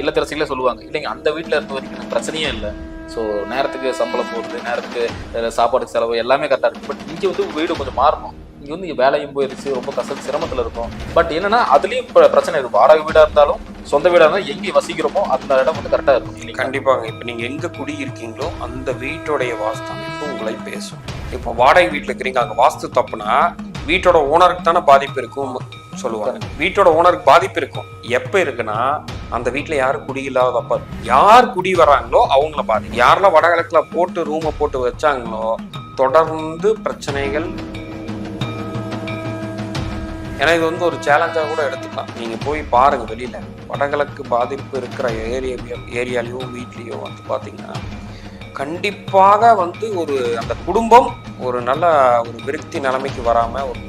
இல்லத்தரசிகளே சொல்லுவாங்க. இல்லைங்க அந்த வீட்டில் இருந்த வரைக்கும் எனக்கு பிரச்சனையே இல்லை. ஸோ நேரத்துக்கு சம்பளம் போடுறது நேரத்துக்கு சாப்பாடு செலவு எல்லாமே கரெக்டாக இருக்குது பட் இங்கே வந்து வீடு கொஞ்சம் மாறணும். இங்கே வந்து இங்கே வேலையும் போயிருச்சு ரொம்ப கஷ்டம் சிரமத்தில் இருக்கும். பட் என்னன்னா அதுலேயும் இப்போ பிரச்சனை இருக்கும். வாடகை வீடாக இருந்தாலும் சொந்த வீடாக இருந்தாலும் எங்கே வசிக்கிறோமோ அந்த இடம் வந்து கரெக்டாக இருக்கும் இல்லைங்களா? கண்டிப்பாக இப்போ நீங்கள் எங்கே குடி இருக்கீங்களோ அந்த வீட்டோடைய வாஸ்து அமைப்பு உங்களை பேசும். இப்போ வாடகை வீட்டில் இருக்கிறீங்க அங்கே வாஸ்து தப்புனா வீட்டோட ஓனருக்கு தானே பாதிப்பு இருக்கும். சொல்லுவாங்க. வீட்டோட ஓனருக்கு பாதிப்பு இருக்கும். எப்ப இருக்குன்னா அந்த வீட்டுல யாரும் குடி இல்லாதப்ப யார் குடி வராங்களோ அவங்கள பாதி. யாரெல்லாம் வடகிழக்குல போட்டு ரூமை போட்டு வச்சாங்களோ தொடர்ந்து பிரச்சனைகள். ஏன்னா இது வந்து ஒரு சேலஞ்சாக கூட எடுத்துக்கலாம். நீங்க போய் பாருங்க வெளியில. வடகிழக்கு பாதிப்பு இருக்கிற ஏரியா ஏரியாலையும் வீட்லேயோ வந்து பார்த்தீங்கன்னா கண்டிப்பாக வந்து ஒரு அந்த குடும்பம் ஒரு நல்ல ஒரு விருத்தி நிலைமைக்கு வராம ஒரு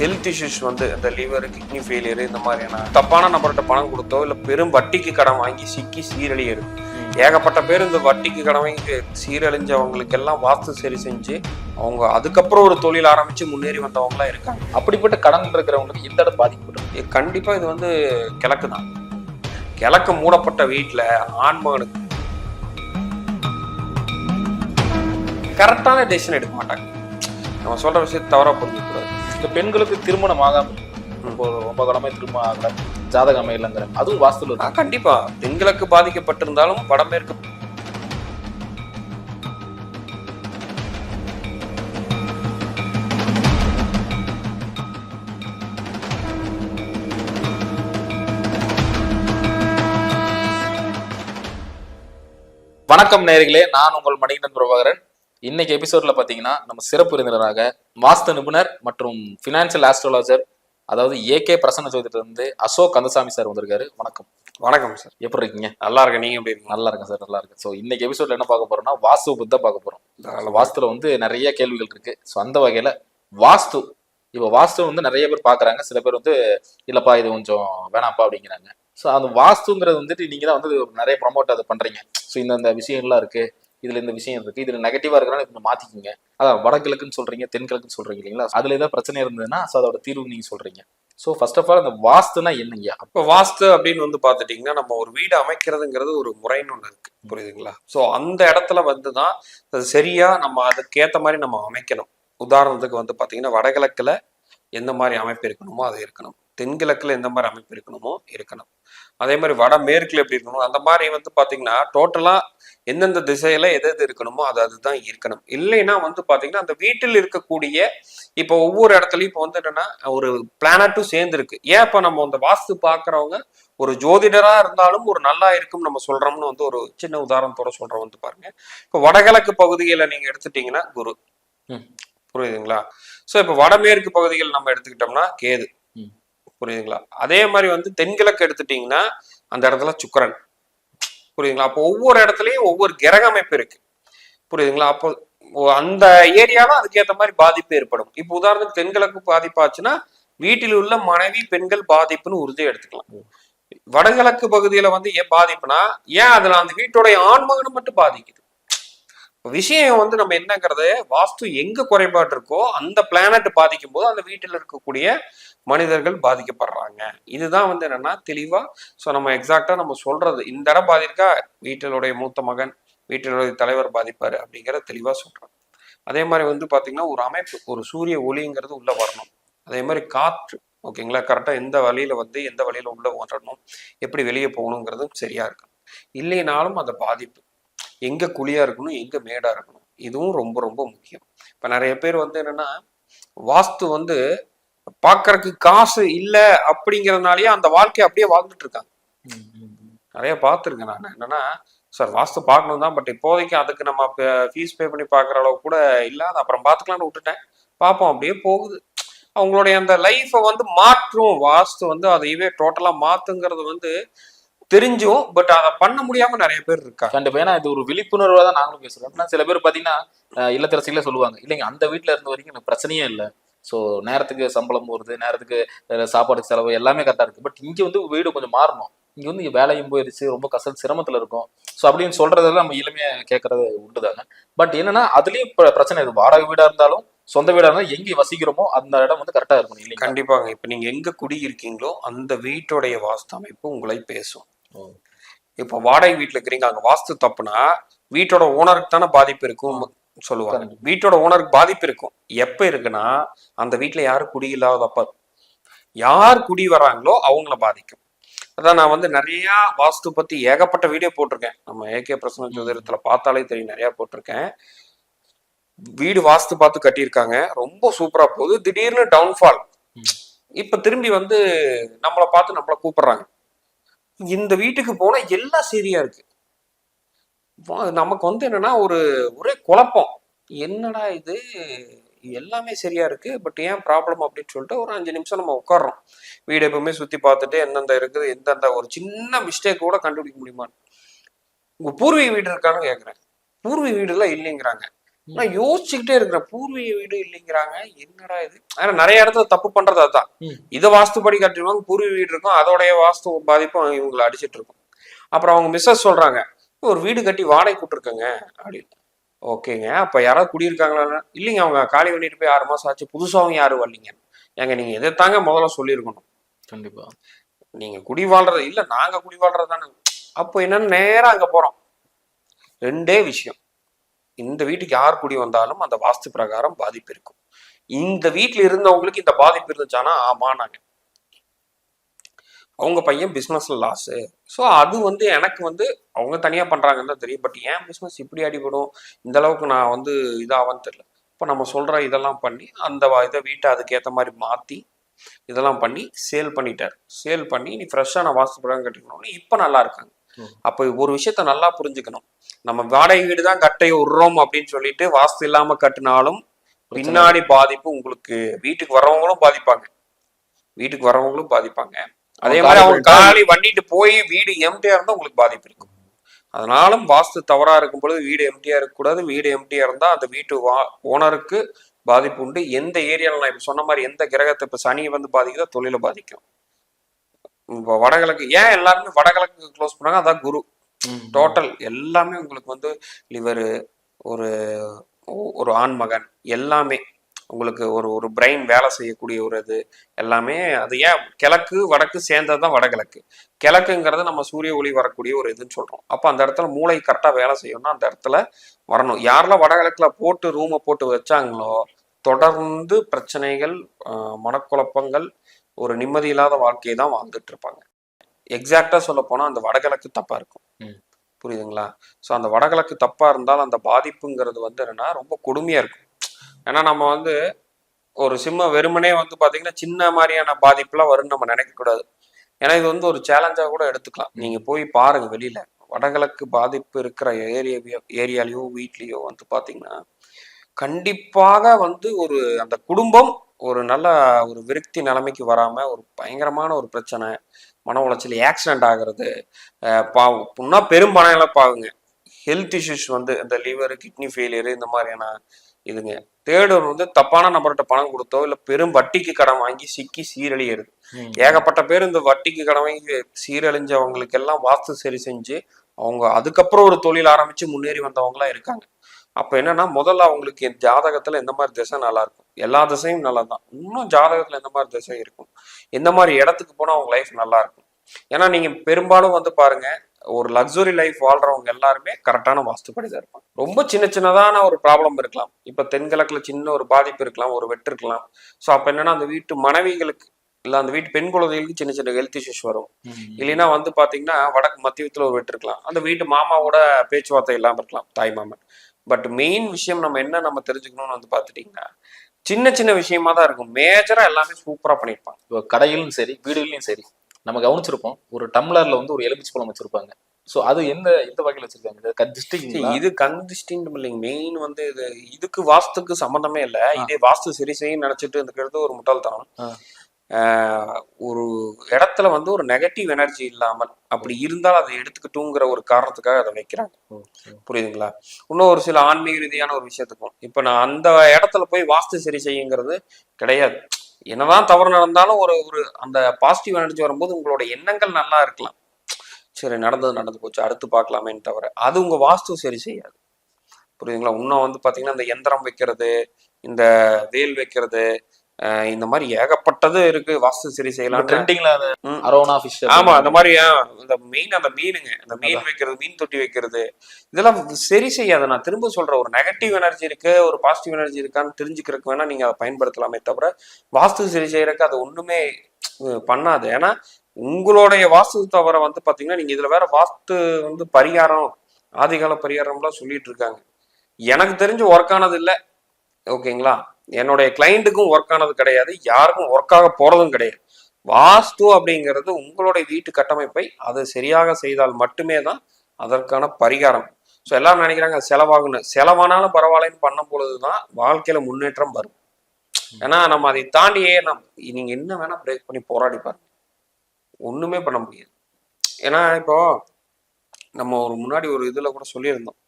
ஹெல்த் இஷ்யூஸ் வந்து இந்த லிவர் கிட்னி ஃபெயிலியர் இந்த மாதிரியான தப்பான நபர்கிட்ட பணம் கொடுத்தோ இல்லை பெரும் வட்டிக்கு கடன் வாங்கி சிக்கி சீரழியது ஏகப்பட்ட பேர் இந்த வட்டிக்கு கடன் வாங்கி சீரழிஞ்சவங்களுக்கு எல்லாம் வாஸ்து சரி செஞ்சு அவங்க அதுக்கப்புறம் ஒரு தொழில் ஆரம்பிச்சு முன்னேறி வந்தவங்களாம் இருக்காங்க. அப்படிப்பட்ட கடன் இருக்கிறவங்களுக்கு இந்த இடம் பாதிக்கப்படும் இது கண்டிப்பா இது வந்து கிழக்கு தான். கிழக்கு மூடப்பட்ட வீட்டுல ஆண்மகனுக்கு கரெக்டான டெசிஷன் எடுக்க மாட்டாங்க. நம்ம சொல்ற விஷயத்தை தவறா புரிஞ்சுக்கூடாது இந்த பெண்களுக்கு திருமணம் ஆகாமல் இப்போ ரொம்ப காலமே திருமணம் ஆகல ஜாதக அமையலங்கிற அதுவும் வாஸ்துல கண்டிப்பா. பெண்களுக்கு பாதிக்கப்பட்டிருந்தாலும் வடமேற்கு வணக்கம் நேயர்களே. நான் உங்கள் மணிகண்டன் பிரபாகரன். இன்னைக்கு எபிசோட்ல பாத்தீங்கன்னா நம்ம சிறப்பு விருந்தினராக வாஸ்து நிபுணர் மற்றும் பினான்சியல் ஆஸ்ட்ராலஜர் அதாவது ஏகே பிரசன்ன ஜோதிடர் இருந்து அசோக் கந்தசாமி சார் வந்திருக்காரு. வணக்கம். வணக்கம் சார். எப்படி இருக்கீங்க? நல்லா இருக்கேன். நீங்க எப்படி இருக்கீங்க? நல்லா இருக்கேன் சார் நல்லா இருக்கு ஸோ இன்னைக்கு எபிசோட்ல என்ன பார்க்க போறோம்னா வாஸ்து பத்தி பார்க்க போறோம். அதுல வாஸ்துல வந்து நிறைய கேள்விகள் இருக்கு. ஸோ அந்த வகையில வாஸ்து இப்போ வாஸ்து வந்து நிறைய பேர் பாக்குறாங்க சில பேர் வந்து இல்லப்பா இது கொஞ்சம் வேணாம்ப்பா அப்படிங்கிறாங்க. ஸோ அந்த வாஸ்துங்கிறது வந்துட்டு நீங்க தான் வந்து நிறைய ப்ரமோட் அதை பண்றீங்க. ஸோ இந்த இந்த விஷயங்கள்லாம் இருக்கு. இதுல இந்த விஷயம் இருக்கு. இதுல நெகட்டிவா இருக்கிறனால கொஞ்சம் மாத்திக்கிங்க. அதான் வடகிழக்குன்னு சொல்றீங்க தென்கிழக்குன்னு சொல்றீங்க இல்லைங்களா? அதுல ஏதாவது பிரச்சனை இருந்ததுன்னா ஸோ அதோட தீர்வு நீங்க சொல்றீங்க. ஸோ ஃபர்ஸ்ட் ஆஃப் ஆல் அந்த வாஸ்துனா என்னங்க இப்போ வாஸ்து அப்படின்னு வந்து பார்த்துட்டிங்கன்னா நம்ம ஒரு வீடு அமைக்கிறதுங்கிறது ஒரு முறைன்னு ஒன்று இருக்கு. புரியுதுங்களா? ஸோ அந்த இடத்துல வந்து தான் அது சரியா நம்ம அதுக்கேற்ற மாதிரி நம்ம அமைக்கணும். உதாரணத்துக்கு வந்து பார்த்தீங்கன்னா வடகிழக்குல எந்த மாதிரி அமைப்பு இருக்கணுமோ அது இருக்கணும். தென்கிழக்குல எந்த மாதிரி அமைப்பு இருக்கணுமோ இருக்கணும். அதே மாதிரி வடமேற்குல எப்படி இருக்கணும் அந்த மாதிரி வந்து பார்த்தீங்கன்னா டோட்டலா எந்தெந்த திசையில எது எது இருக்கணுமோ அது அதுதான் இருக்கணும். இல்லைன்னா வந்து பார்த்தீங்கன்னா அந்த வீட்டில் இருக்கக்கூடிய இப்போ ஒவ்வொரு இடத்துலயும் இப்போ வந்து என்னன்னா ஒரு பிளானட்டும் சேர்ந்து இருக்கு ஏன் இப்போ நம்ம அந்த வாஸ்து பார்க்கறவங்க ஒரு ஜோதிடரா இருந்தாலும் ஒரு நல்லா இருக்கும் நம்ம சொல்றோம்னு வந்து ஒரு சின்ன உதாரணத்தோட சொல்றோம் வந்து பாருங்க. இப்போ வடகிழக்கு பகுதிகளை நீங்க எடுத்துட்டீங்கன்னா குரு. ம். புரியுதுங்களா? ஸோ இப்போ வடமேற்கு பகுதிகள் நம்ம எடுத்துக்கிட்டோம்னா கேது. புரியுதுங்களா? அதே மாதிரி வந்து தென்கிழக்கு எடுத்துட்டீங்கன்னா அந்த இடத்துல சுக்கரன். புரியுதுங்களா? அப்போ ஒவ்வொரு இடத்துலயும் ஒவ்வொரு கிரக அமைப்பு இருக்கு. புரியுதுங்களா? அப்போ அந்த ஏரியால அதுக்கேற்ற மாதிரி பாதிப்பு ஏற்படும். இப்போ உதாரணத்துக்கு தென்கிழக்கு பாதிப்பாச்சுன்னா வீட்டில் உள்ள மனைவி பெண்கள் பாதிப்புன்னு உறுதியை எடுத்துக்கலாம். வடகிழக்கு பகுதியில வந்து ஏன் பாதிப்புனா ஏன் அதுல அந்த வீட்டுடைய ஆண்மகனை மட்டும் பாதிக்குது? விஷயம் வந்து நம்ம என்னங்கிறது வாஸ்து எங்க குறைபாடு இருக்கோ அந்த பிளானட் பாதிக்கும் போது அந்த வீட்டில் இருக்கக்கூடிய மனிதர்கள் பாதிக்கப்படுறாங்க. இதுதான் வந்து என்னன்னா தெளிவா ஸோ நம்ம எக்ஸாக்டா நம்ம சொல்றது. இந்த இடம் பாதிருக்கா வீட்டினுடைய மூத்த மகன் வீட்டினுடைய தலைவர் பாதிப்பாரு அப்படிங்கிற தெளிவா சொல்றோம். அதே மாதிரி வந்து பாத்தீங்கன்னா ஒரு அமைப்பு ஒரு சூரிய ஒளிங்கிறது உள்ள வரணும். அதே மாதிரி காற்று ஓகேங்களா? கரெக்டா எந்த வழியில வந்து எந்த வழியில உள்ள வரணும் எப்படி வெளியே போகணுங்கிறதும் சரியா இருக்கணும். இல்லைனாலும் அந்த பாதிப்பு. எங்க குழியா இருக்கணும் எங்க மேடா இருக்கணும்? இதுவும் ரொம்ப ரொம்ப முக்கியம். இப்ப நிறைய பேர் வந்து என்னன்னா வாஸ்து வந்து பாக்குறதுக்கு காசு இல்ல அப்படிங்கறதுனாலயே அந்த வாழ்க்கையை அப்படியே வாழ்ந்துட்டு இருக்காங்க. நிறைய பார்த்துருக்கேன் நான். என்னன்னா சார் வாஸ்து பார்க்கணும் தான் பட் இப்போதைக்கு அதுக்கு நம்ம ஃபீஸ் பே பண்ணி பார்க்குற அளவு கூட இல்லை அது அப்புறம் பார்த்துக்கலான்னு விட்டுட்டேன். பார்ப்போம் அப்படியே போகுது. அவங்களுடைய அந்த லைஃப்பை வந்து மாற்றும். வாஸ்து வந்து அதையவே டோட்டலாக மாத்துங்கிறது வந்து தெரிஞ்சும் பட் அதை பண்ண முடியாம நிறைய பேர் இருக்கா கண்டிப்பா. ஏன்னா இது ஒரு விழிப்புணர்வா தான் நாங்களும் பேசுறோம். சில பேர் பாத்தீங்கன்னா அஹ் இல்லத்தரசிகளே சொல்லுவாங்க. இல்லைங்க அந்த வீட்டுல இருந்த வரைக்கும் எனக்கு பிரச்சனையே இல்லை. ஸோ நேரத்துக்கு சம்பளம் போறது நேரத்துக்கு அஹ் சாப்பாடுக்கு செலவு எல்லாமே கரெக்டா இருக்கு. பட் இங்க வந்து வீடு கொஞ்சம் மாறணும். இங்க வந்து இங்க வேலையும் போயிருச்சு ரொம்ப கஷ்ட சிரமத்துல இருக்கும். ஸோ அப்படின்னு சொல்றதெல்லாம் நம்ம எளிமையா கேட்கறது உண்டுதாங்க. பட் என்னன்னா அதுலயும் இப்ப பிரச்சனை இது வாடகை வீடா இருந்தாலும் சொந்த வீடா இருந்தாலும் எங்க வசிக்கிறோமோ அந்த இடம் வந்து கரெக்டா இருக்கணும் இல்லைங்களா? கண்டிப்பாங்க. இப்ப நீங்க எங்க குடியிருக்கீங்களோ அந்த வீட்டுடைய வாஸ்து அமைப்பு உங்களை பேசும். இப்போ வாடகை வீட்டுல இருக்கிறீங்க அங்க வாஸ்து தப்புனா வீட்டோட ஓனருக்கு தானே பாதிப்பு இருக்கும். சொல்லுவாங்க. வீட்டோட ஓனருக்கு பாதிப்பு இருக்கும். எப்ப இருக்குன்னா அந்த வீட்டுல யாரும் குடி இல்லாதப்ப யார் குடி வராங்களோ அவங்கள பாதிக்கும். அதான் நான் வந்து நிறைய வாஸ்து பத்தி ஏகப்பட்ட வீடியோ போட்டிருக்கேன். நம்ம ஏகே பிரசன்ன ஜோதிடத்துல பார்த்தாலே தெரியும். நிறைய போட்டிருக்கேன். வீடு வாஸ்து பார்த்து கட்டியிருக்காங்க. ரொம்ப சூப்பரா போகுது. திடீர்னு டவுன்ஃபால். இப்ப திரும்பி வந்து நம்மளை பார்த்து நம்மளை கூப்பிடுறாங்க. இந்த வீட்டுக்கு போனா எல்லாம் சரியா இருக்கு. நமக்கு வந்து என்னன்னா ஒரு ஒரே குழப்பம். என்னடா இது? எல்லாமே சரியா இருக்கு. பட் ஏன் ப்ராப்ளம் அப்படின்னு சொல்லிட்டு ஒரு அஞ்சு நிமிஷம் நம்ம உட்கார்றோம். வீடு எப்பவுமே சுத்தி பார்த்துட்டு எந்தெந்த இருக்குது எந்தெந்த ஒரு சின்ன மிஸ்டேக் கூட கண்டுபிடிக்க முடியுமா? உங்க பூர்வீக வீடு இருக்கான்னு கேக்குறேன். பூர்வீக வீடு எல்லாம் இல்லைங்கிறாங்க நான் யோசிச்சுக்கிட்டே இருக்கிறேன் பூர்வீக வீடு இல்லைங்கிறாங்க. என்னடா இது? ஆனா நிறைய இடத்துல தப்பு பண்றது அதுதான். இதை வாஸ்துப்படி கட்டிடுவாங்க பூர்வீக வீடு இருக்கும். அதோடைய வாஸ்து பாதிப்பும் இவங்களை அடிச்சிட்டு இருக்கும். அப்புறம் அவங்க மிஸ்ஸஸ் சொல்றாங்க. ஒரு வீடு கட்டி வாடகை கூட்டிருக்கங்க அப்படின்னு. ஓகேங்க. அப்ப யாராவது குடியிருக்காங்களா இல்லைங்க அவங்க காலி பண்ணிட்டு போய் ஆறு மாசம் ஆச்சு. புதுசாவும் யாரும் வரலீங்க. ஏங்க நீங்க இதைத்தாங்க முதல்ல சொல்லியிருக்கணும். கண்டிப்பா. நீங்க குடி வாழ்றது இல்ல நாங்க குடி வாழ்றது தானே. அப்போ என்னன்னு நேரா அங்க போறோம். ரெண்டே விஷயம். இந்த வீட்டுக்கு யார் குடி வந்தாலும் அந்த வாஸ்து பிரகாரம் பாதிப்பு இருக்கும். இந்த வீட்டுல இருந்தவங்களுக்கு இந்த பாதிப்பு இருந்துச்சானா ஆமா நாங்க அவங்க பையன் பிசினஸ்ல லாஸ் ஸோ அது வந்து எனக்கு வந்து அவங்க தனியா பண்றாங்கன்னு தான் தெரியும். பட் ஏன் பிசினஸ் இப்படி அடிபடும்? இந்த அளவுக்கு நான் வந்து இதாகன்னு தெரியல. இப்போ நம்ம சொல்ற இதெல்லாம் பண்ணி அந்த இதை வீட்டை அதுக்கேற்ற மாதிரி மாத்தி இதெல்லாம் பண்ணி சேல் பண்ணிட்டார். சேல் பண்ணி நீ ஃப்ரெஷ்ஷான வாஸ்து பிரகாரம் கட்டிக்கணும்னு இப்போ நல்லா இருக்காங்க. அப்போ ஒரு விஷயத்த நல்லா புரிஞ்சுக்கணும். நம்ம வாடகை வீடு தான் கட்டை விடுறோம் அப்படின்னு சொல்லிட்டு வாஸ்து இல்லாம கட்டினாலும் பின்னாடி பாதிப்பு உங்களுக்கு வீட்டுக்கு வர்றவங்களும் பாதிப்பாங்க. வீட்டுக்கு வர்றவங்களும் பாதிப்பாங்க. அதே மாதிரி அவங்க காலி பண்ணிட்டு போய் வீடு எம்டியா இருந்தா உங்களுக்கு பாதிப்பு இருக்கும். அதனாலும் வாஸ்து தவறா இருக்கும் பொழுது வீடு எம்டியா இருக்கக்கூடாது. வீடு எம்டியா இருந்தா அந்த வீட்டு வா ஓனருக்கு பாதிப்பு உண்டு. எந்த ஏரியால நான் இப்ப சொன்ன மாதிரி எந்த கிரகத்தை இப்ப சனி வந்து பாதிக்குதோ தொழிலை பாதிக்கும். இப்போ வடகிழக்கு ஏன் எல்லாருமே வடகிழக்கு க்ளோஸ் பண்ணாங்க? அதான் குரு. டோட்டல் எல்லாமே உங்களுக்கு வந்து லிவரு ஒரு ஒரு ஆண்மகன் எல்லாமே உங்களுக்கு ஒரு ஒரு பிரெயின் வேலை செய்யக்கூடிய ஒரு இது எல்லாமே அது ஏன் கிழக்கு வடக்கு சேர்ந்தது தான் வடகிழக்கு. கிழக்குங்கிறது நம்ம சூரிய ஒளி வரக்கூடிய ஒரு இதுன்னு சொல்றோம். அப்போ அந்த இடத்துல மூளை கரெக்டாக வேலை செய்யணும்னா அந்த இடத்துல வரணும். யாரெல்லாம் வடகிழக்குல போட்டு ரூமை போட்டு வச்சாங்களோ தொடர்ந்து பிரச்சனைகள் மனக்குழப்பங்கள் ஒரு நிம்மதி இல்லாத வாழ்க்கையை தான் வாழ்ந்துட்டு இருப்பாங்க. எக்ஸாக்டா சொல்ல போனா அந்த வடகிழக்கு தப்பா இருக்கும். புரியுதுங்களா? ஸோ அந்த வடகிழக்கு தப்பா இருந்தால் அந்த பாதிப்புங்கிறது வந்து என்னன்னா ரொம்ப கொடுமையா இருக்கும். ஏன்னா நம்ம வந்து ஒரு சிம்ம வெறுமனே வந்து பாத்தீங்கன்னா சின்ன மாதிரியான பாதிப்புலாம் வரும்னு நம்ம நினைக்கக்கூடாது ஏன்னா இது வந்து ஒரு சேலஞ்சாக கூட எடுத்துக்கலாம். நீங்க போய் பாருங்க வெளியில. வடகிழக்கு பாதிப்பு இருக்கிற ஏரியா ஏரியாலயோ வீட்லேயோ வந்து பாத்தீங்கன்னா கண்டிப்பாக வந்து ஒரு அந்த குடும்பம் ஒரு நல்ல ஒரு விருத்தி நிலைமைக்கு வராம ஒரு பயங்கரமான ஒரு பிரச்சனை மன உளைச்சல் ஆக்சிடென்ட் ஆகிறது பாவம். புண்ணா பெரும் எல்லாம் பாவுங்க ஹெல்த் இஷ்யூஸ் வந்து இந்த லிவர் கிட்னி ஃபெயிலியர் இந்த மாதிரியான இதுங்க. ஒன் வந்து தப்பான நபர்கிட்ட பணம் கொடுத்தோ இல்ல பெரும் வட்டிக்கு கடன் வாங்கி சிக்கி சீரழியிறது. ஏகப்பட்ட பேர் இந்த வட்டிக்கு கடன் வாங்கி சீரழிஞ்சவங்களுக்கு எல்லாம் வாஸ்து சரி செஞ்சு அவங்க அதுக்கப்புறம் ஒரு தொழில் ஆரம்பிச்சு முன்னேறி வந்தவங்களாம் இருக்காங்க. அப்ப என்னன்னா முதல்ல அவங்களுக்கு என் ஜாதகத்துல எந்த மாதிரி திசை நல்லா இருக்கும் எல்லா திசையும் நல்லா தான் இன்னும் ஜாதகத்துல எந்த மாதிரி திசை இருக்கும்? எந்த மாதிரி இடத்துக்கு போனா அவங்க லைஃப் நல்லா இருக்கும் ஏன்னா நீங்க பெரும்பாலும் வந்து பாருங்க ஒரு லக்ஸுரி லைஃப் வாழ்றவங்க எல்லாருமே கரெக்டான வாஸ்துப்படி தான் இருப்பாங்க. ரொம்ப சின்ன சின்னதான ஒரு ப்ராப்ளம் இருக்கலாம். இப்ப தென்கிழக்குல சின்ன ஒரு பாதிப்பு இருக்கலாம் ஒரு வெட்டு இருக்கலாம். ஸோ அப்ப என்னன்னா அந்த வீட்டு மனைவிகளுக்கு இல்ல அந்த வீட்டு பெண் குழந்தைகளுக்கு சின்ன சின்ன ஹெல்த் இஷ்யூஸ் வரும். இல்லைன்னா வந்து பாத்தீங்கன்னா வடக்கு மத்தியத்துல ஒரு வெட்டு இருக்கலாம். அந்த வீட்டு மாமாவோட பேச்சுவார்த்தை இல்லாம இருக்கலாம் தாய் மாமன். பட் மெயின் விஷயம் நம்ம என்ன நம்ம தெரிஞ்சுக்கணும்னு வந்து பாத்துட்டீங்கன்னா சின்ன சின்ன விஷயமா தான் இருக்கும். மேஜரா எல்லாமே சூப்பரா பண்ணிருப்பாங்க. இப்போ கடையிலும் சரி வீடுகளையும் சரி நம்ம கவனிச்சிருப்போம். ஒரு டம்ளர்ல வந்து ஒரு எலுமிச்சை பழம் வச்சிருப்பாங்க. சோ அது எந்த எந்த வகையில வச்சிருக்காங்க? டிஸ்ட்ரிக்ட் இது கன்சிஸ்டன்ட் இல்லைங்க. மெயின் வந்து இது இதுக்கு வாஸ்துக்கு சம்மந்தமே இல்ல. இதே வாஸ்து சரி செய்யும் நினைச்சிட்டு இருக்கிறது ஒரு முட்டாள்தனம். ஒரு இடத்துல வந்து ஒரு நெகட்டிவ் எனர்ஜி இல்லாமல் அப்படி இருந்தால் அதை எடுத்துக்கிட்டுங்கிற ஒரு காரணத்துக்காக அதை வைக்கிறாங்க. புரியுதுங்களா? இன்னும் ஒரு சில ஆன்மீக ரீதியான ஒரு விஷயத்துக்கும். இப்ப நான் அந்த இடத்துல போய் வாஸ்து சரி செய்யுங்கிறது கிடையாது. என்னதான் தவறு நடந்தாலும் ஒரு ஒரு அந்த பாசிட்டிவ் எனர்ஜி வரும்போது உங்களோட எண்ணங்கள் நல்லா இருக்கலாம். சரி நடந்தது நடந்து போச்சு அடுத்து பார்க்கலாமேன்னு தவிர அது உங்க வாஸ்து சரி செய்யாது. புரியுதுங்களா? இன்னும் வந்து பாத்தீங்கன்னா இந்த எந்திரம் வைக்கிறது இந்த வேல் வைக்கிறது இந்த மாதிரி ஏகப்பட்டது இருக்கு. வாஸ்து சரி செய்யலாம் ட்ரெண்டிங்ல. அரோனா ஃபிஷ் ஆமா அந்த மாதிரி இந்த மீன் அந்த மீனுங்க. அந்த மீன் வைக்கிறது மீன் தொட்டி வைக்கிறது இதெல்லாம் சரி செய்யாது. நான் திரும்ப சொல்றேன் ஒரு நெகட்டிவ் எனர்ஜி இருக்கு ஒரு பாசிட்டிவ் எனர்ஜி இருக்கான்னு தெரிஞ்சுக்கிறதுக்கு வேணா நீங்க அதை பயன்படுத்தலாமே தவிர வாஸ்து சரி செய்யறதுக்கு அது ஒண்ணுமே பண்ணாது. ஏன்னா உங்களுடைய வாஸ்து தவிர வந்து பாத்தீங்கன்னா நீங்க இதுல வேற வாஸ்து வந்து பரிகாரம் ஆதிகால பரிகாரம்லாம் சொல்லிட்டு இருக்காங்க. எனக்கு தெரிஞ்சு ஒர்க் ஆனது இல்லை. ஓகேங்களா? என்னுடைய கிளைண்ட்டுக்கும் ஒர்க் ஆனது கிடையாது யாருக்கும் ஒர்க் ஆக போறதும் கிடையாது. வாஸ்து அப்படிங்கிறது உங்களுடைய வீட்டு கட்டமைப்பை அது சரியாக செய்தால் மட்டுமே தான் அதற்கான பரிகாரம். ஸோ எல்லாரும் நினைக்கிறாங்க செலவாகணும் செலவானாலும் பரவாயில்லன்னு பண்ணும் பொழுது தான் வாழ்க்கையில முன்னேற்றம் வரும். ஏன்னா நம்ம அதை தாண்டியே நம் நீங்க என்ன வேணா பிரேக் பண்ணி போராடி பாருங்க. ஒண்ணுமே பண்ண முடியாது. ஏன்னா இப்போ நம்ம ஒரு முன்னாடி ஒரு இதுல கூட சொல்லியிருந்தோம்.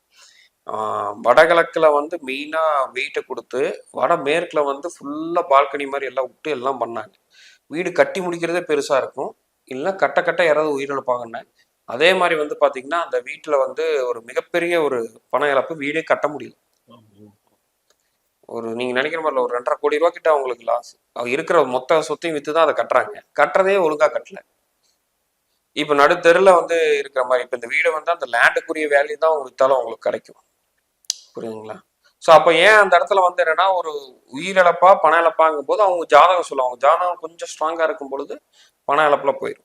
வடகிழக்கில் வந்து மெயினாக வெயிட்டை கொடுத்து வடமேற்கில் வந்து ஃபுல்லா பால்கனி மாதிரி எல்லாம் விட்டு எல்லாம் பண்ணாங்க. வீடு கட்டி முடிக்கிறதே பெருசா இருக்கும். இல்லை கட்ட கட்ட யாராவது உயிரிழப்பாங்கன்னு அதே மாதிரி வந்து பார்த்தீங்கன்னா அந்த வீட்டில் வந்து ஒரு மிகப்பெரிய ஒரு பண இழப்பு வீடே கட்ட முடியல. ஒரு நீங்கள் நினைக்கிற மாதிரி ஒரு ரெண்டரை கோடி ரூபா கிட்ட அவங்களுக்கு லாஸ் இருக்கிற மொத்த சொத்தையும் விற்று தான் அதை கட்டுறாங்க. கட்டுறதே ஒழுங்கா கட்டல. இப்போ நடுத்தெருல வந்து இருக்கிற மாதிரி இப்போ இந்த வீடு வந்து அந்த லேண்டுக்குரிய வேல்யூ தான் அவங்க வித்தாலும் அவங்களுக்கு கிடைக்கும். புரியுதுங்களா? ஸோ அப்போ ஏன் அந்த இடத்துல வந்து என்னன்னா ஒரு உயிரிழப்பா பண இழப்பாங்கும் போது அவங்க ஜாதகம் சொல்லுவாங்க. ஜாதகம் கொஞ்சம் ஸ்ட்ராங்கா இருக்கும் பொழுது பண இழப்புல போயிடும்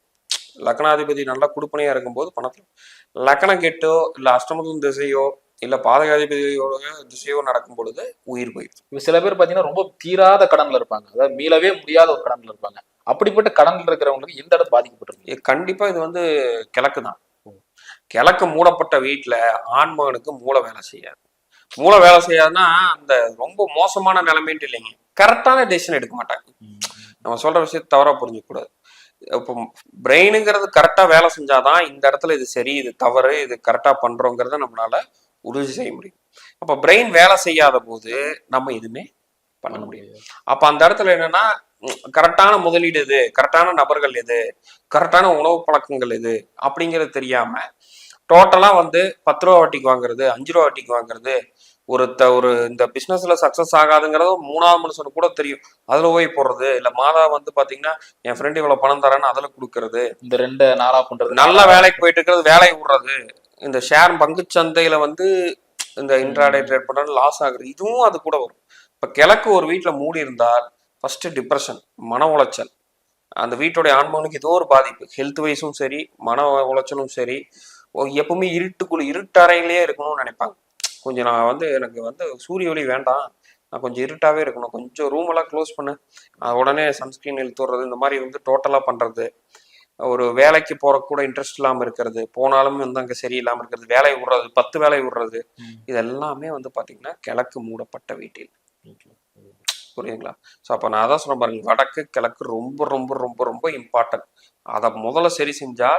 லக்னாதிபதி நல்லா குடுப்பனையா இருக்கும்போது பணத்துல லக்னம் கெட்டோ இல்ல அஷ்டமத்தின் திசையோ இல்ல பாதகாதிபதியோட திசையோ நடக்கும் பொழுது உயிர் போயிடும் இப்ப சில பேர் பாத்தீங்கன்னா ரொம்ப தீராத கடன்ல இருப்பாங்க. அதாவது மீளவே முடியாத ஒரு கடன்ல இருப்பாங்க. அப்படிப்பட்ட கடன்ல இருக்கிறவங்களுக்கு எந்த இடம் பாதிக்கப்பட்டிருக்கு? கண்டிப்பா இது வந்து கிழக்கு தான் கிழக்கு மூடப்பட்ட வீட்டுல ஆண்மகனுக்கு மூளை வேலை செய்யாது. மூளை வேலை செய்யாதுன்னா அந்த ரொம்ப மோசமான நிலைமைன்ட்டு இல்லைங்க. கரெக்டான டெசிஷன் எடுக்க மாட்டாங்க. நம்ம சொல்ற விஷயத்தை தவறா புரிஞ்சுக்க கூடாது. இப்போ பிரெயினுங்கிறது கரெக்டா வேலை செஞ்சாதான் இந்த இடத்துல இது சரி இது தவறு இது கரெக்டா பண்றோங்கிறத நம்மளால உறுதி செய்ய முடியும். அப்ப பிரெயின் வேலை செய்யாத போது நம்ம எதுவுமே பண்ண முடியாது. அப்ப அந்த இடத்துல என்னன்னா கரெக்டான முதலீடு எது கரெக்டான நபர்கள் எது கரெக்டான உணவு பழக்கங்கள் எது அப்படிங்கிறது தெரியாம டோட்டலா வந்து பத்து ரூபா வட்டிக்கு வாங்குறது அஞ்சு ரூபா வட்டிக்கு வாங்குறது ஒரு த ஒரு இந்த பிசினஸ்ல சக்சஸ் ஆகாதுங்கிறது மூணாவது மனுஷனுக்கு கூட தெரியும். அதுல போய் போடுறது. இல்ல மாதா வந்து பாத்தீங்கன்னா என் ஃப்ரெண்டு இவ்வளவு பணம் தரேன்னு அதுல கொடுக்கறது. இந்த ரெண்டு நாளா பண்றது. நல்ல வேலைக்கு போயிட்டு இருக்கிறது வேலையை விடுறது. இந்த ஷேர் பங்குச் சந்தையில வந்து இந்த இன்ட்ராடே ட்ரேட் பண்றது லாஸ் ஆகுறது. இதுவும் அது கூட வரும். இப்ப கிழக்கு ஒரு வீட்டுல மூடி இருந்தால் ஃபர்ஸ்ட் டிப்ரெஷன் மன உளைச்சல். அந்த வீட்டுடைய ஆன்மகனுக்கு ஏதோ ஒரு பாதிப்பு. ஹெல்த் வைஸும் சரி மன உளைச்சலும் சரி. எப்பவுமே இருட்டுக்குள்ள இருட்டறையிலேயே இருக்கணும்னு நினைப்பாங்க. கொஞ்சம் நான் வந்து எனக்கு வந்து சூரிய ஒளி வேண்டாம். நான் கொஞ்சம் இருட்டாவே இருக்கணும். கொஞ்சம் ரூம் எல்லாம் க்ளோஸ் பண்ணு. உடனே சன்ஸ்கிரீன் இழுத்து விடுறது இந்த மாதிரி வந்து டோட்டலா பண்றது. ஒரு வேலைக்கு போற கூட இன்ட்ரெஸ்ட் இல்லாம இருக்கிறது. போனாலும் வந்து அங்க சரியில்லாம இருக்கிறது. வேலையை விடுறது பத்து வேலையை விடுறது. இது எல்லாமே வந்து பாத்தீங்கன்னா கிழக்கு மூடப்பட்ட வீட்டில். புரியுதுங்களா? ஸோ அப்போ நான் அதான் சொன்ன பாருங்க. வடக்கு கிழக்கு ரொம்ப ரொம்ப ரொம்ப ரொம்ப இம்பார்ட்டன்ட் அதை முதல்ல சரி செஞ்சா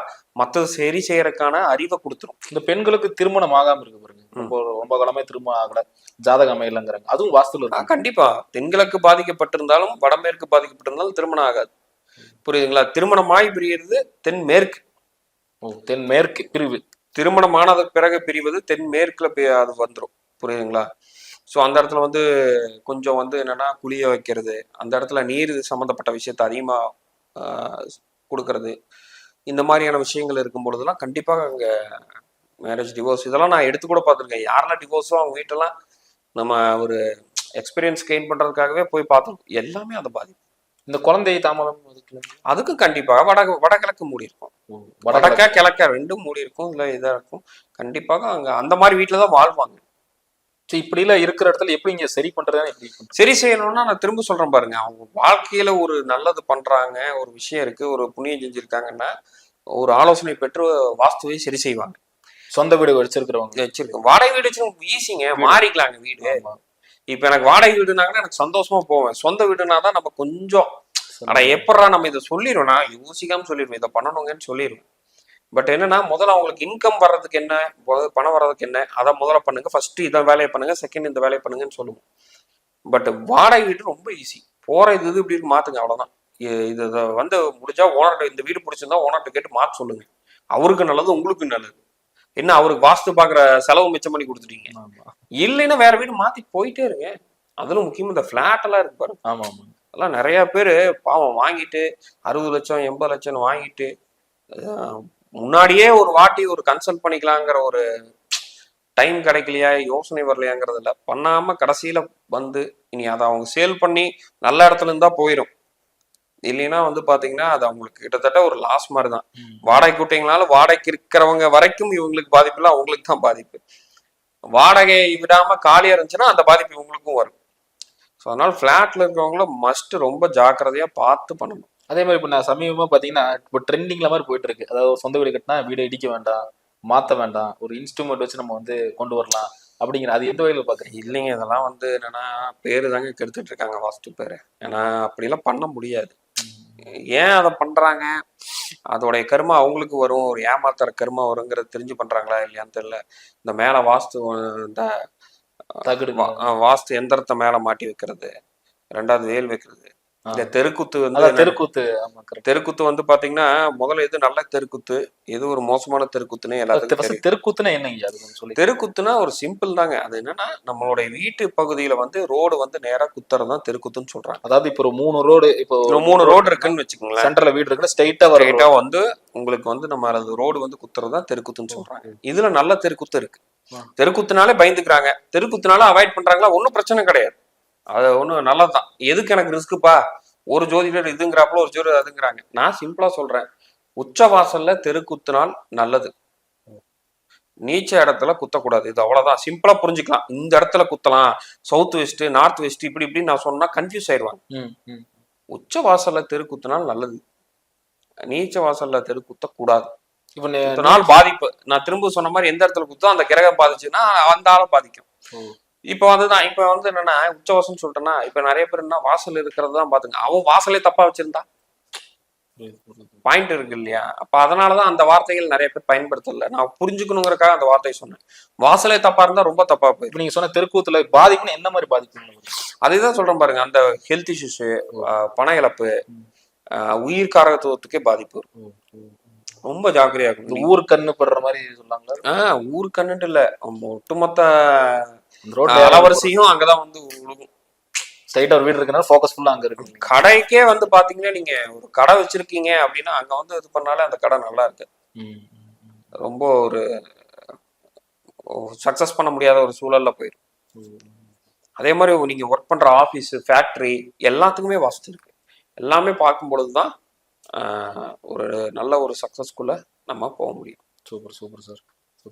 மற்றது சரி செய்யறதுக்கான அறிவை கொடுத்துரும். இந்த பெண்களுக்கு திருமணம் ஆகாம இருக்கு ரொம்ப ரொம்ப காலமே திருமணம் ஆகல. ஜாதகம் அமையலங்கிறாங்க அதுவும் வாஸ்துல கண்டிப்பா. தென்கிழக்கு பாதிக்கப்பட்டிருந்தாலும் வடமேற்கு பாதிக்கப்பட்டிருந்தாலும் திருமணம் ஆகாது. புரியுதுங்களா? திருமணமாய் பிரியறது தென்மேற்கு ஓ, தென் மேற்கு பிரிவு. திருமணம் ஆனதுக்கு பிறகு பிரிவது தென்மேற்குல அது வந்துடும் புரியுதுங்களா? ஸோ அந்த இடத்துல வந்து கொஞ்சம் வந்து என்னன்னா குளிய வைக்கிறது. அந்த இடத்துல நீர் சம்மந்தப்பட்ட விஷயத்த அதிகமா ஆஹ், கொடுக்கறது. இந்த மாதிரியான விஷயங்கள் இருக்கும் பொழுதெல்லாம் கண்டிப்பாக அங்க மேரேஜ் டிவோர்ஸ் இதெல்லாம் நான் எடுத்து கூட பார்த்துருக்கேன். யாரெல்லாம் டிவோர்ஸோ அவங்க வீட்டெல்லாம் நம்ம ஒரு எக்ஸ்பீரியன்ஸ் கெயின் பண்றதுக்காகவே போய் பார்த்தோம் எல்லாமே அதை பாதிக்கும் இந்த குழந்தை தாமதம் அதுக்கு அதுக்கு கண்டிப்பாக வடக்கு வடகிழக்கு மூடி இருக்கும். வடக்கா கிழக்கா ரெண்டும் மூடி இருக்கும். இல்ல இதா இருக்கும். கண்டிப்பாக அங்க அந்த மாதிரி வீட்டுல தான் வாழ்வாங்க. சரி, இப்படி எல்லாம் இருக்கிற இடத்துல எப்படி இங்க சரி பண்றதுன்னு எப்படி சரி செய்யணும்னா நான் திரும்ப சொல்றேன் பாருங்க. அவங்க வாழ்க்கையில ஒரு நல்லது பண்றாங்க ஒரு விஷயம் இருக்கு ஒரு புண்ணியம் செஞ்சிருக்காங்கன்னா ஒரு ஆலோசனை பெற்று வாஸ்துவை சரி செய்வாங்க. சொந்த வீடு வச்சிருக்கிறவங்க வச்சிருக்கோம். வாடகை வீடு வச்சு ஈஸிங்க மாறிக்கலாங்க வீடு. இப்ப எனக்கு வாடகை வீடுனாங்கன்னா எனக்கு சந்தோஷமா போவேன். சொந்த வீடுனா தான் நம்ம கொஞ்சம் ஆனா எப்படா நம்ம இதை சொல்லிடுவோம் நான் யோசிக்காம சொல்லிடுவேன் இதை பண்ணணுங்கன்னு சொல்லிடுவேன் பட் என்னன்னா முதல்ல அவங்களுக்கு இன்கம் வர்றதுக்கு என்ன பணம் வர்றதுக்கு என்ன அதை முதல்ல பண்ணுங்க. ஃபர்ஸ்ட் இதை வேலையை பண்ணுங்க செகண்ட் இந்த வேலையை பண்ணுங்கன்னு சொல்லுவோம். பட் வாடகை வீடு ரொம்ப ஈஸி போற இது இது இப்படி இருக்கு மாத்துங்க அவ்வளவுதான். இது இதை வந்து முடிஞ்சா ஓனர்கிட்ட இந்த வீடு பிடிச்சிருந்தா ஓனர்கிட்ட கேட்டு மாத்த சொல்லுங்க. அவருக்கு நல்லது உங்களுக்கு நல்லது. என்ன அவருக்கு வாஸ்து பாக்குற செலவு மிச்சம் பண்ணி கொடுத்துட்டீங்க. இல்லைன்னா வேற வீடு மாத்தி போயிட்டே இருங்க. அதுல முக்கியமா இந்த பிளாட் எல்லாம் இருக்கு பாருங்க. ஆமா ஆமா. அதெல்லாம் நிறைய பேர் பாவம் வாங்கிட்டு அறுபது லட்சம் எண்பது லட்சம் வாங்கிட்டு முன்னாடியே ஒரு வாட்டி ஒரு கன்சல்ட் பண்ணிக்கலாங்கிற ஒரு டைம் கிடைக்கலையா யோசனை வரலையாங்கிறதுல பண்ணாம கடைசியில வந்து இனி அதை அவங்க சேல் பண்ணி நல்ல இடத்துல இருந்தா போயிடும் இல்லைன்னா வந்து பாத்தீங்கன்னா அது அவங்களுக்கு கிட்டத்தட்ட ஒரு லாஸ் மாதிரி தான். வாடகை கூட்டிங்கனாலும் வாடகைக்கு இருக்கிறவங்க வரைக்கும் இவங்களுக்கு பாதிப்பு இல்லை அவங்களுக்கு தான் பாதிப்பு. வாடகை விடாம காலியா இருந்துச்சுன்னா அந்த பாதிப்பு இவங்களுக்கும் வரும். ஸோ அதனால ஃபிளாட்ல இருக்கிறவங்களும் மஸ்ட் ரொம்ப ஜாக்கிரதையா பார்த்து பண்ணணும். அதே மாதிரி இப்போ நான் சமீபமா பாத்தீங்கன்னா இப்போ ட்ரெண்டிங்ல மாதிரி போயிட்டு இருக்கு. அதாவது சொந்த வீடு கட்டினா வீடு இடிக்க வேண்டாம் மாத்த வேண்டாம் ஒரு இன்ஸ்ட்ருமெண்ட் வச்சு நம்ம வந்து கொண்டு வரலாம் அப்படிங்கிற அது எந்த வகையில பாக்குறீங்க? இல்லைங்க இதெல்லாம் வந்து என்னன்னா பேரு தாங்க கெடுத்துட்டு இருக்காங்க ஃபர்ஸ்ட் பேரு. ஏன்னா அப்படிலாம் பண்ண முடியாது. ஏன் அதை பண்றாங்க? அதோடைய கருமா அவங்களுக்கு வரும். ஒரு ஏமாத்துற கருமா வருங்கிறது தெரிஞ்சு பண்றாங்களா இல்லையான்னு தெரியல. இந்த மேல வாஸ்து இந்த தகுடு வாஸ்து எந்திரத்தை மேல மாட்டி வைக்கிறது. ரெண்டாவது வேல் வைக்கிறது. இந்த தெருக்குத்து வந்து தெருக்கூத்து. தெருக்குத்து வந்து பாத்தீங்கன்னா முதல்ல எது நல்ல தெருக்குத்து? எது ஒரு மோசமான தெருக்குத்துன்னு எல்லாத்துக்கும் தெருக்கூத்துனா என்னங்க சொல்லி தெருக்குத்துனா ஒரு சிம்பிள் தாங்க. அது என்னன்னா நம்மளுடைய வீட்டு பகுதியில வந்து ரோடு வந்து நேரா குத்துறது தான் தெருக்குத்துன்னு சொல்றாங்க. அதாவது இப்போ ஒரு மூணு ரோடு இப்போ ஒரு மூணு ரோடு இருக்குன்னு வச்சுக்கோங்களேன். சென்டர்ல வீடு இருக்குன்னா ஸ்ட்ரைட்டா வர ஸ்ட்ரைட்டா வந்து உங்களுக்கு வந்து நம்ம அது ரோடு வந்து குத்துறது தான் தெருக்குத்துன்னு சொல்றாங்க. இதுல நல்ல தெருக்குத்து இருக்கு. தெருக்குத்துனாலே பயந்துக்கிறாங்க. தெருக்குத்துனால அவாய்ட் பண்றாங்களா? ஒன்றும் பிரச்சனை கிடையாது. அது ஒன்றும் நல்லதுதான். எதுக்கு எனக்கு ரிஸ்க்குப்பா? ஒரு ஜோதிடர் இதுங்கிறாப்புல ஒரு ஜோதிடர் அதுங்கிறாங்க. நான் சிம்பிளா சொல்றேன். உச்ச வாசல்ல தெருக்குத்துனால் நல்லது. நீச்ச இடத்துல குத்தக்கூடாது. இது அவ்வளவுதான். சிம்பிளா புரிஞ்சுக்கலாம். இந்த இடத்துல குத்தலாம். சவுத் வெஸ்ட் நார்த் வெஸ்ட் இப்படி இப்படி நான் சொன்னா கன்ஃபியூஸ் ஆயிடுவாங்க. உச்ச வாசல்ல தெருக்குத்துனால் நல்லது. நீச்ச வாசல்ல தெருக்குத்த கூடாது இப்போ நீ- இதனால் பாதிப்பு. நான் திரும்ப சொன்ன மாதிரி எந்த இடத்துல குத்தோ அந்த கிரகம் பாதிச்சுன்னா அந்த ஆளும் பாதிக்கும். இப்போ அதுதான் இப்போ வந்து என்னன்னா உச்சவாசம் சொல்லிட்டேன்னா இப்போ நிறைய பேர் என்ன வாசல் இருக்கிறது தான் பாத்துங்க அவன் வாசலே தப்பா வச்சிருந்தா. பாயிண்ட் இருக்கு இல்லையா? அப்ப அதனாலதான் அந்த வார்த்தைகள் நிறைய பேர் பயன்படுத்தல. நான் புரிஞ்சுக்கணுங்கிறக்காக அந்த வார்த்தையை சொன்னேன். வாசலே தப்பா இருந்தா ரொம்ப தப்பா இப்போ நீங்க சொன்ன தெருக்கூத்துல பாதிப்புன்னு என்ன மாதிரி பாதிப்பு அதேதான் சொல்றேன் பாருங்க. அந்த ஹெல்த் இஷ்யூஸ் பண இழப்பு ஆஹ் உயிர் காரகத்துவத்துக்கே பாதிப்பு. ரொம்ப ஜாக்கிரதையா இந்த இருக்கணும் ஊர் கண்ணு படுற மாதிரி சொன்னாங்க ஆஹ் ஊர் கண்ணுட்டு இல்ல. ஒட்டுமொத்த இந்த ரோட்ல அலவரிசையும் அங்கதான் வந்து விழுகும் ஸ்ட்ரைட்டா ஒரு வீடு இருக்குன்னா ஃபோக்கஸ் ஃபுல்லா அங்க இருக்கு. கடைக்கே வந்து பாத்தீங்கன்னா நீங்க ஒரு கடை வச்சிருக்கீங்க அப்படின்னா அங்க வந்து இது பண்ணாலே அந்த கடை நல்லா இருக்கு. ரொம்ப ஒரு சக்சஸ் பண்ண முடியாத ஒரு சூழல்ல போயிடும் அதே மாதிரி நீங்க ஒர்க் பண்ற ஆபீஸ் ஃபேக்டரி எல்லாத்துக்குமே வாஸ்து இருக்கு. எல்லாமே பார்க்கும் பொழுதுதான் ஒரு நல்ல ஒரு சக்சஸ்குள்ள நம்ம போக முடியும். சூப்பர் சூப்பர் சார்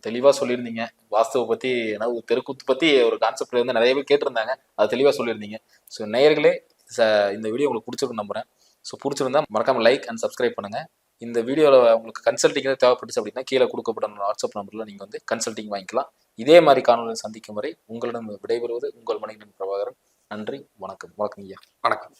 தெளிவாக சொல்லியிருந்தீங்க. வாஸ்துவை பற்றி ஏன்னா ஒரு தெருக்கூத்து பற்றி ஒரு கான்செப்ட் வந்து நிறைய பேர் கேட்டிருந்தாங்க. அது தெளிவாக சொல்லியிருந்தீங்க. ஸோ நேயர்களே ச- இந்த வீடியோ உங்களுக்கு பிடிச்சிருக்கும் நம்புறேன். ஸோ பிடிச்சிருந்தா மறக்காம லைக் அண்ட் சப்ஸ்கிரைப் பண்ணுங்க. இந்த வீடியோவில் உங்களுக்கு கன்சல்டிங் தேவைப்பட்டுச்சு அப்படின்னா கீழே கொடுக்கப்பட்ட வாட்ஸ்அப் நம்பரில் நீங்கள் வந்து கன்சல்டிங் வாங்கிக்கலாம். இதே மாதிரி காணொலியில் சந்திக்கும் வரை உங்களிடம் விடைபெறுவது உங்கள் மணிகண்டன் பிரபாகரன். நன்றி வணக்கம். வணக்கம் ஐயா. வணக்கம்.